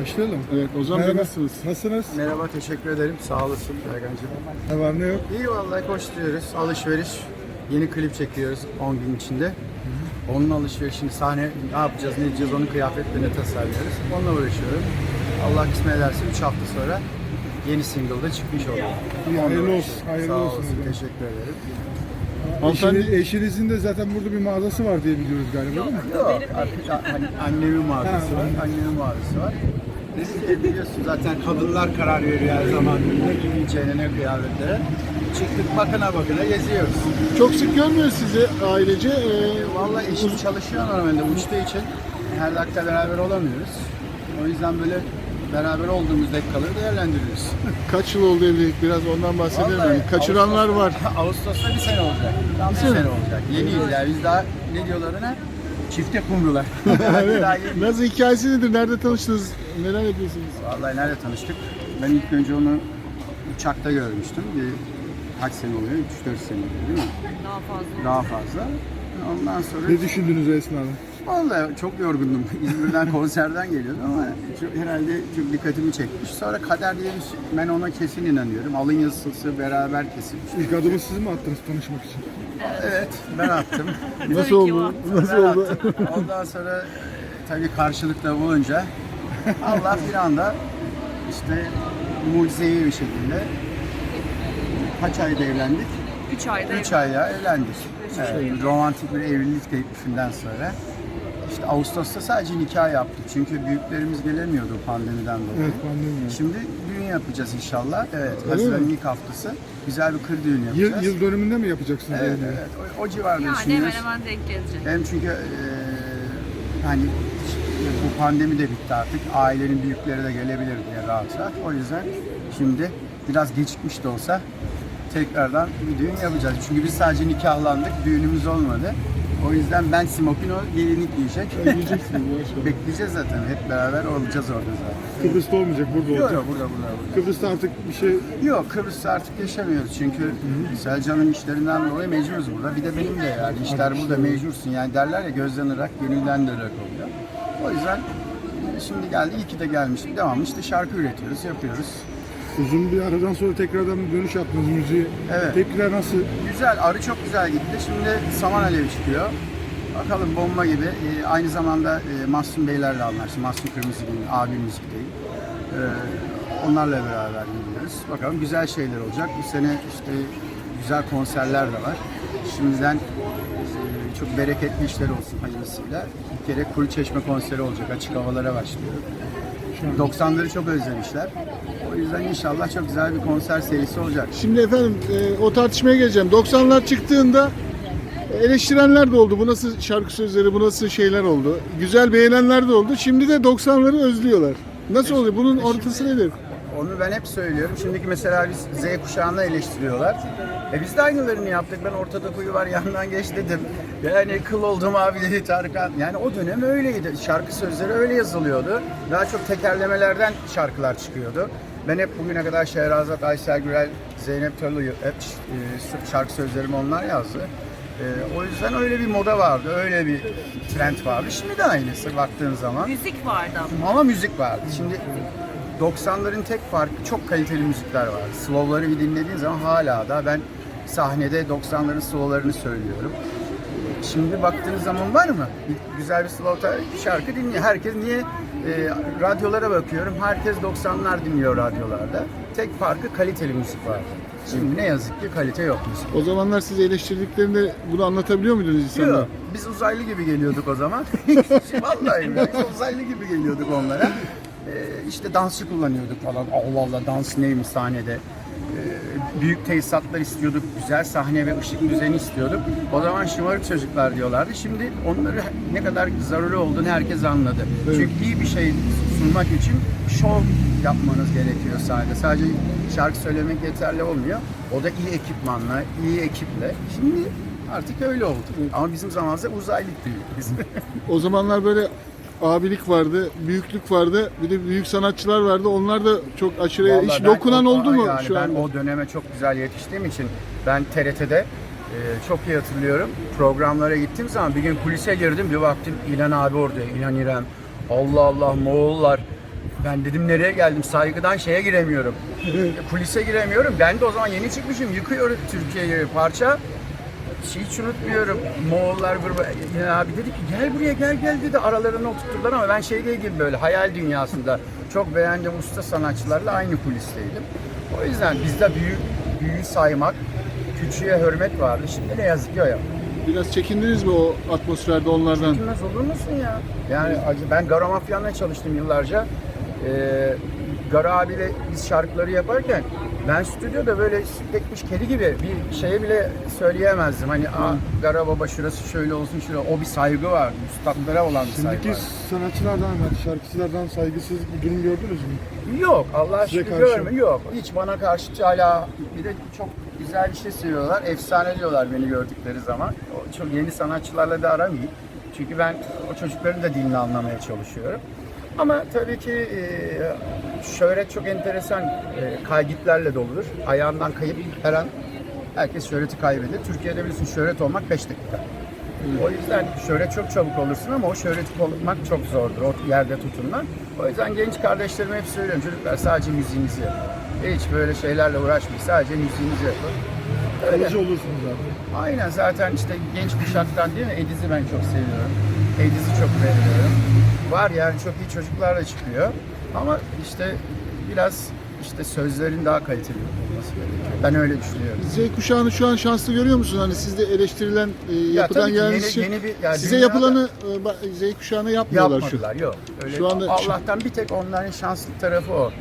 Başlayalım. Evet Ozan Bey Merhaba. nasılsınız? Nasılsınız? Merhaba, teşekkür ederim. Sağ olasın Ergan'cığım. Ne var ne yok? İyi vallahi koşturuyoruz. Alışveriş. Yeni klip çekiyoruz 10 gün içinde. Onun alışverişini, sahne ne yapacağız, ne edeceğiz, onun kıyafetlerini tasarlıyoruz. Onunla uğraşıyorum. Allah kısmet ederse 3 hafta sonra yeni single da çıkmış olur. İyi, Onunla hayırlı olsun, uğraşıyorum. hayırlı Sağ olsun. olsun, teşekkür ederim. Hanımefendi Eşini, eşinizin de zaten burada bir mağazası var diye biliyoruz galiba değil mi? Yok, a- hani annemin mağazası var, annemin mağazası var. Ki biliyorsun zaten kadınlar karar veriyor her zaman ne giyeceğine, ne kıyafetlere. Çıktık bakına bakına geziyoruz. çok sık görmüyoruz sizi ailece. Ee, Vallahi eşim çalışıyor normalde uçtuğu için her dakika beraber olamıyoruz. O yüzden böyle beraber olduğumuz dakikaları değerlendiriyoruz. kaç yıl oldu evlilik biraz ondan bahsedelim. Vallahi Yani kaçıranlar var. Ağustos'ta bir sene olacak. Tam bir sene. olacak. Yeniyiz yani biz daha ne diyorlar ona? Çifte kumrular. Nasıl hikayesi nedir? Nerede tanıştınız? Neler yapıyorsunuz? Vallahi nerede tanıştık? Ben ilk önce onu uçakta görmüştüm. Bir kaç sene oluyor? 3-4 sene oluyor değil mi? Daha fazla. Daha fazla. Ondan sonra Ne düşündünüz esnada? Vallahi çok yorgundum. İzmir'den konserden geliyordum ama çok, herhalde çok dikkatimi çekmiş. Sonra kader diye bir şey- ben ona kesin inanıyorum. Alın yazısı beraber kesilmiş. İlk adımı siz mi attınız tanışmak için? Evet ben attım. Nasıl oldu? Nasıl Ben oldu? attım. Ondan sonra e, tabii karşılıkta bulunca Allah bir anda işte mucizevi bir şekilde kaç ayda evlendik? 3 ayda 3 ayda evlendik. Evet, romantik bir evlilik teklifinden sonra. İşte Ağustos'ta sadece nikah yaptık. Çünkü büyüklerimiz gelemiyordu pandemiden dolayı. Evet pandemi. Şimdi yapacağız inşallah. Evet, Öyle mi? ilk haftası. Güzel bir kır düğünü Yıl, yapacağız. yıl dönümünde mi yapacaksınız? Evet, evliliği? evet. O, o civarda Yani düşünüyoruz. hemen hemen denk gelecek. Hem çünkü eee hani bu pandemi de bitti artık. Ailenin büyükleri de gelebilir diye rahat rahat. O yüzden şimdi biraz gecikmiş de olsa tekrardan bir düğün yapacağız. Çünkü biz sadece nikahlandık, düğünümüz olmadı. O yüzden ben smokin o gelinlik giyecek. Yiyeceksiniz yavaş. Bekleyeceğiz zaten. Hep beraber olacağız orada zaten. Kıbrıs'ta olmayacak, burada olacak. yok burada burada. burada. Kıbrıs'ta artık bir şey Yok Kıbrıs'ta artık yaşamıyoruz çünkü Selcan'ın işlerinden dolayı mecburuz burada. Bir de benim de yani işler burada mecbursun yani derler ya gözden ırak gönülden de ırak oluyor. O yüzden şimdi geldi iyi ki de gelmişim. Devamlı işte şarkı üretiyoruz, yapıyoruz. Uzun bir aradan sonra tekrardan bir dönüş yaptınız müziğe. Evet. Tepkiler nasıl? Güzel, arı çok güzel gitti. Şimdi Saman Alevi çıkıyor. Bakalım bomba gibi. E, aynı zamanda e, Mahsun Beylerle anlaştım. Mahsun Kırmızıgül'ün abi müzikteyim. E, onlarla beraber gidiyoruz. Bakalım güzel şeyler olacak. Bu sene işte güzel konserler de var. Şimdiden e, çok bereketli işler olsun hayırlısıyla. Bir kere Kuru Çeşme konseri olacak. Açık havalara başlıyor. 90'ları çok özlemişler. O yüzden inşallah çok güzel bir konser serisi olacak. Şimdi efendim e, o tartışmaya geleceğim. 90'lar çıktığında eleştirenler de oldu. Bu nasıl şarkı sözleri, bu nasıl şeyler oldu. Güzel beğenenler de oldu. Şimdi de 90'ları özlüyorlar. Nasıl oluyor? Bunun ortası nedir? Onu ben hep söylüyorum. Şimdiki mesela biz Z kuşağını eleştiriyorlar. E biz de aynılarını yaptık. Ben ortada kuyu var yandan geç dedim. Yani kıl oldum abi dedi Tarkan. Yani o dönem öyleydi. Şarkı sözleri öyle yazılıyordu. Daha çok tekerlemelerden şarkılar çıkıyordu. Ben hep bugüne kadar Şehrazat, Aysel Gürel, Zeynep Talu'yu hep e, şarkı sözlerimi onlar yazdı. E, o yüzden öyle bir moda vardı, öyle bir trend vardı. Şimdi de aynısı baktığın zaman. Müzik vardı ama. Ama müzik vardı. Şimdi 90'ların tek farkı çok kaliteli müzikler vardı. Slow'ları bir dinlediğin zaman hala da ben sahnede 90'ların slow'larını söylüyorum. Şimdi baktığınız zaman var mı? Bir, güzel bir slow şarkı dinliyor. Herkes niye? E, radyolara bakıyorum. Herkes 90'lar dinliyor radyolarda. Tek farkı kaliteli müzik vardı. Şimdi ne yazık ki kalite yok müzik. O zamanlar siz eleştirdiklerinde bunu anlatabiliyor muydunuz insanlara? Yok, biz uzaylı gibi geliyorduk o zaman. Vallahi biz uzaylı gibi geliyorduk onlara. Ee, işte dansçı kullanıyorduk falan. Allah Allah dans neymiş sahnede. Ee, büyük tesisatlar istiyorduk, güzel sahne ve ışık düzeni istiyorduk. O zaman şımarık çocuklar diyorlardı. Şimdi onları ne kadar zaruri olduğunu herkes anladı. Çünkü iyi bir şey sunmak için şov yapmanız gerekiyor sahnede. Sadece şarkı söylemek yeterli olmuyor. O da iyi ekipmanla, iyi ekiple. Şimdi artık öyle oldu. Ama bizim zamanımızda uzaylık değil. O zamanlar böyle abilik vardı, büyüklük vardı. Bir de büyük sanatçılar vardı. Onlar da çok aşırı Vallahi iş ben dokunan oldu mu yani şu ben anda? o döneme çok güzel yetiştiğim için ben TRT'de e, çok iyi hatırlıyorum. Programlara gittiğim zaman bir gün kulise girdim bir baktım İlhan abi orada, İlhan İrem. Allah Allah Moğollar Ben dedim nereye geldim? Saygıdan şeye giremiyorum. Kulise giremiyorum. Ben de o zaman yeni çıkmışım. Yıkıyorum Türkiye'yi parça. Hiç unutmuyorum. Moğollar grubu. Ya abi dedi ki gel buraya gel gel dedi. Aralarına oturttular ama ben şey değil gibi böyle hayal dünyasında çok beğendiğim usta sanatçılarla aynı kulisteydim. O yüzden bizde büyük büyüğü saymak, küçüğe hürmet vardı. Şimdi ne yazık ki o yok. Biraz çekindiniz mi o atmosferde onlardan? Bilmez olur musun ya? Yani ben Garo Mafyan'la çalıştım yıllarca. Ee, Garo abiyle biz şarkıları yaparken ben stüdyoda böyle tekmiş kedi gibi bir şeye bile söyleyemezdim. Hani Aa, Garo baba şurası şöyle olsun şöyle. O bir saygı var. Üstadlara olan bir saygı Şimdiki var. sanatçılardan, hadi şarkıcılardan saygısız bir durum gördünüz mü? Yok Allah Size şükür karşı? görme yok. Hiç bana karşı hala bir de çok güzel bir şey söylüyorlar. Efsane diyorlar beni gördükleri zaman. O çok yeni sanatçılarla da aram iyi. Çünkü ben o çocukların da dilini anlamaya çalışıyorum. Ama tabii ki e, şöhret çok enteresan e, kaygıtlarla doludur. Ayağından kayıp her an herkes şöhreti kaybeder. Türkiye'de biliyorsun şöhret olmak 5 dakika. O yüzden şöhret çok çabuk olursun ama o şöhreti bulmak çok zordur. O yerde tutunmak. O yüzden genç kardeşlerime hep söylüyorum. Çocuklar sadece müziğinizi yapın. Hiç böyle şeylerle uğraşmayın. Sadece müziğinizi yapın. Öyle. Kalıcı olursunuz abi. Aynen zaten işte genç kuşaktan değil mi? Ediz'i ben çok seviyorum. Ediz'i çok beğeniyorum. Var yani çok iyi çocuklar da çıkıyor. Ama işte biraz işte sözlerin daha kaliteli olması gerekiyor. Ben öyle düşünüyorum. Z kuşağını şu an şanslı görüyor musun? Hani sizde eleştirilen e, yapıdan tabii ki geldiğiniz yeni- için yeni bir- yani size yapılanı e, Z kuşağına yapmıyorlar şu. Yapmadılar yok. Öyle, Şu anda- Allah'tan bir tek onların şanslı tarafı o.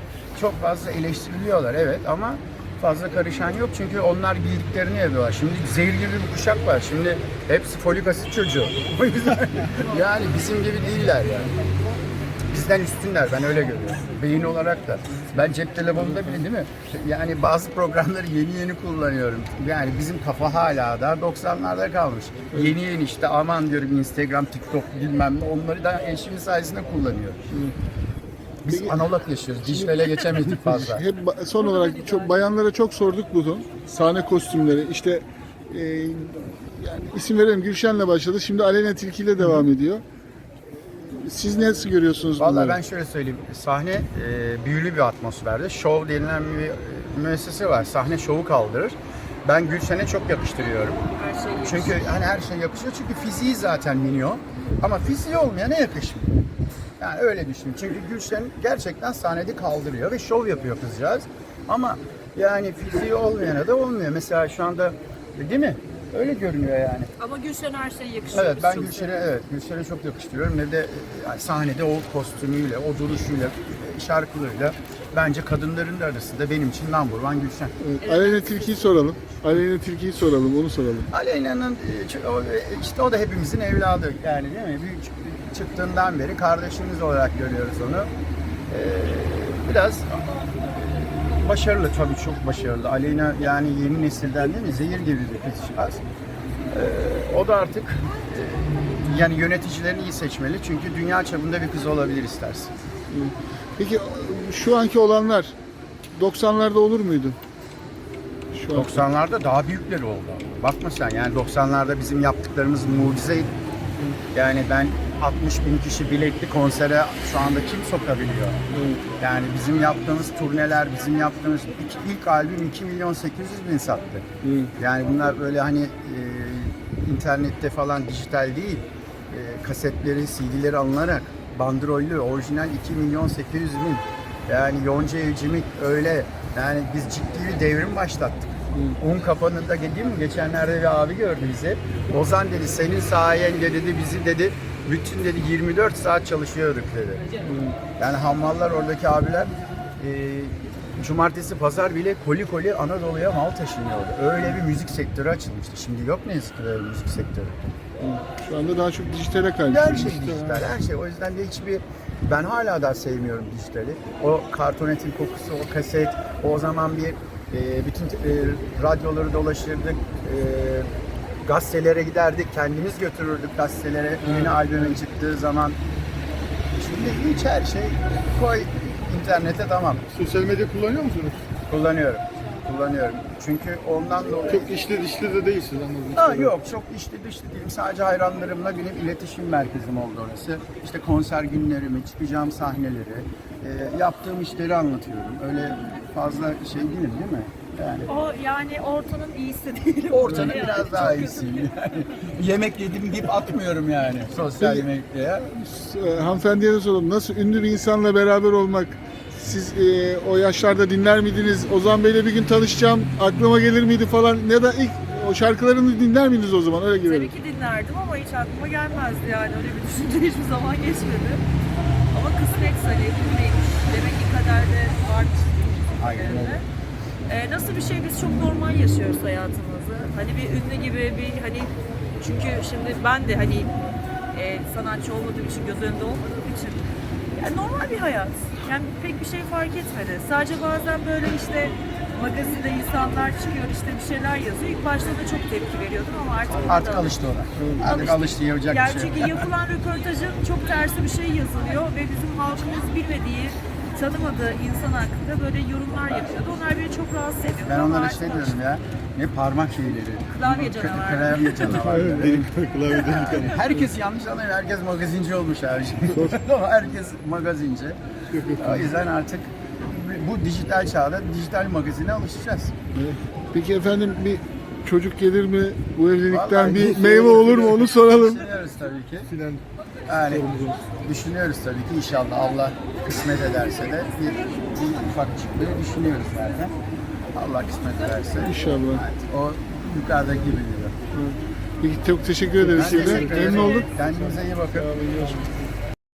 Çok fazla eleştiriliyorlar evet ama fazla karışan yok çünkü onlar bildiklerini yapıyorlar. Şimdi zehir gibi bir kuşak var. Şimdi hepsi folik asit çocuğu. O yüzden yani bizim gibi değiller yani. Bizden üstünler ben öyle görüyorum. Beyin olarak da. Ben cep telefonunda bile değil mi? Yani bazı programları yeni yeni kullanıyorum. Yani bizim kafa hala da 90'larda kalmış. Yeni yeni işte aman diyorum Instagram, TikTok bilmem ne onları da eşimin sayesinde kullanıyorum. Biz analog yaşıyoruz. Dijitale geçemedik fazla. Hep ba- son olarak çok bayanlara çok sorduk bunu. Sahne kostümleri işte e, yani isim verelim Gülşen'le başladı. Şimdi Aleyna Tilki ile devam ediyor. Siz nasıl görüyorsunuz bunları? Vallahi ben şöyle söyleyeyim. Sahne e, büyülü bir atmosferde. Show denilen bir e, müessese var. Sahne şovu kaldırır. Ben Gülşen'e çok yakıştırıyorum. Her şey Çünkü hani her şey yakışıyor. Çünkü fiziği zaten minyon. Ama fiziği olmayana yakışmıyor. Yani öyle düşün. Çünkü Gülşen gerçekten sahnede kaldırıyor ve şov yapıyor kızcağız. Ama yani fiziği olmayana da olmuyor. Mesela şu anda değil mi? Öyle görünüyor yani. Ama Gülşen her şeye yakışıyor. Evet ben Gülşen'e evet Gülşen'e çok yakıştırıyorum. Ve de yani sahnede o kostümüyle, o duruşuyla, şarkılarıyla bence kadınların da arasında benim için number one Gülşen. Evet, Aleyna Tilki'yi soralım. Aleyna Tilki'yi soralım, onu soralım. Aleyna'nın e, e, işte o da hepimizin evladı yani değil mi? Büyük çıktığından beri kardeşimiz olarak görüyoruz onu. Ee, biraz başarılı tabii çok başarılı. Aleyna yani yeni nesilden değil mi? Zehir gibi bir kızcağız. Ee, o da artık e, yani yöneticilerini iyi seçmeli çünkü dünya çapında bir kız olabilir istersin. Peki şu anki olanlar 90'larda olur muydu? Şu an. 90'larda daha büyükleri oldu. Bakma sen yani 90'larda bizim yaptıklarımız mucizeydi. Yani ben 60 bin kişi biletli konsere şu anda kim sokabiliyor? Evet. Yani bizim yaptığımız turneler, bizim yaptığımız ilk, ilk albüm 2 milyon 800 bin sattı. Evet. Yani bunlar böyle hani e, internette falan dijital değil, e, kasetleri, CD'leri alınarak bandrollü, orijinal 2 milyon 800 bin. Yani Yonca Evcimik öyle. Yani biz ciddi bir devrim başlattık. Un kapanında değil mi? Geçenlerde bir abi gördü bizi. Ozan dedi senin sayende dedi bizi dedi bütün dedi 24 saat çalışıyorduk dedi. Yani hammallar oradaki abiler e, cumartesi pazar bile koli koli Anadolu'ya mal taşınıyordu. Öyle bir müzik sektörü açılmıştı. Şimdi yok ne yazık ki böyle bir müzik sektörü. Şu anda daha çok dijitale kaymış. Her şey dijital, her şey. O yüzden de hiçbir ben hala da sevmiyorum dijitali. O kartonetin kokusu, o kaset, o zaman bir e, bütün e, radyoları dolaşırdık. E, gazetelere giderdik, kendimiz götürürdük gazetelere yeni albümün çıktığı zaman. Şimdi hiç her şey koy internete tamam Sosyal medya kullanıyor musunuz? kullanıyorum. Kullanıyorum. Çünkü ondan dolayı... Çok içli dışlı da değilsin anladığım Ha, yok çok içli dışlı değilim. Sadece hayranlarımla benim iletişim merkezim oldu orası. İşte konser günlerimi, çıkacağım sahneleri, e, yaptığım işleri anlatıyorum. Öyle fazla şey değilim değil mi? Yani O yani ortanın iyisi değil. ortanın Yani biraz daha iyisiyim. Yani yemek yedim deyip atmıyorum yani sosyal medyaya. E, hanımefendiye de soralım. Nasıl ünlü bir insanla beraber olmak? Siz e, o yaşlarda dinler miydiniz? Ozan Bey'le bir gün tanışacağım. Aklıma gelir miydi falan? Ya da ilk o şarkılarını dinler miydiniz o zaman? Öyle girelim. Tabii ki dinlerdim ama hiç aklıma gelmezdi yani. Öyle bir düşünce hiçbir zaman geçmedi. Ama kısmet hani bilmeymiş. Demek ki kaderde varmış. Aynen öyle. Ee, nasıl bir şey biz çok normal yaşıyoruz hayatımızı. Hani bir ünlü gibi bir hani çünkü şimdi ben de hani e, sanatçı olmadığım için göz önünde olmadığım için yani normal bir hayat. Yani pek bir şey fark etmedi. Sadece bazen böyle işte magazinde insanlar çıkıyor işte bir şeyler yazıyor. İlk başta da çok tepki veriyordum ama artık Artık alıştı ona. Artık Alıştı. alıştı yapacak yani bir şey çünkü yapılan röportajın çok tersi bir şey yazılıyor ve bizim halkımız bilmediği, tanımadığı insan hakkında böyle yorumlar yapıyordu. Onlar beni çok rahatsız ediyordu. Ben onlara şey diyorum ya. Ne parmak şeyleri. Klavye canavarları. Klavye canavarları. Klavye delikanlı. Herkes yanlış anlıyor. Herkes magazinci olmuş her şey. Herkes magazinci. O yüzden artık bu dijital çağda dijital magazine alışacağız. Peki efendim bir çocuk gelir mi? Bu evlilikten Vallahi bir meyve olur mu? Onu soralım. Düşünüyoruz tabii ki. Filan. Yani düşünüyoruz tabii ki inşallah Allah kısmet ederse de bir, bir ufak çıkmayı düşünüyoruz zaten. Allah kısmet ederse. İnşallah. O yukarıdaki gibi diyor. Peki çok teşekkür ederiz. Ben size. teşekkür ederim. Memnun olduk. Kendinize iyi bakın.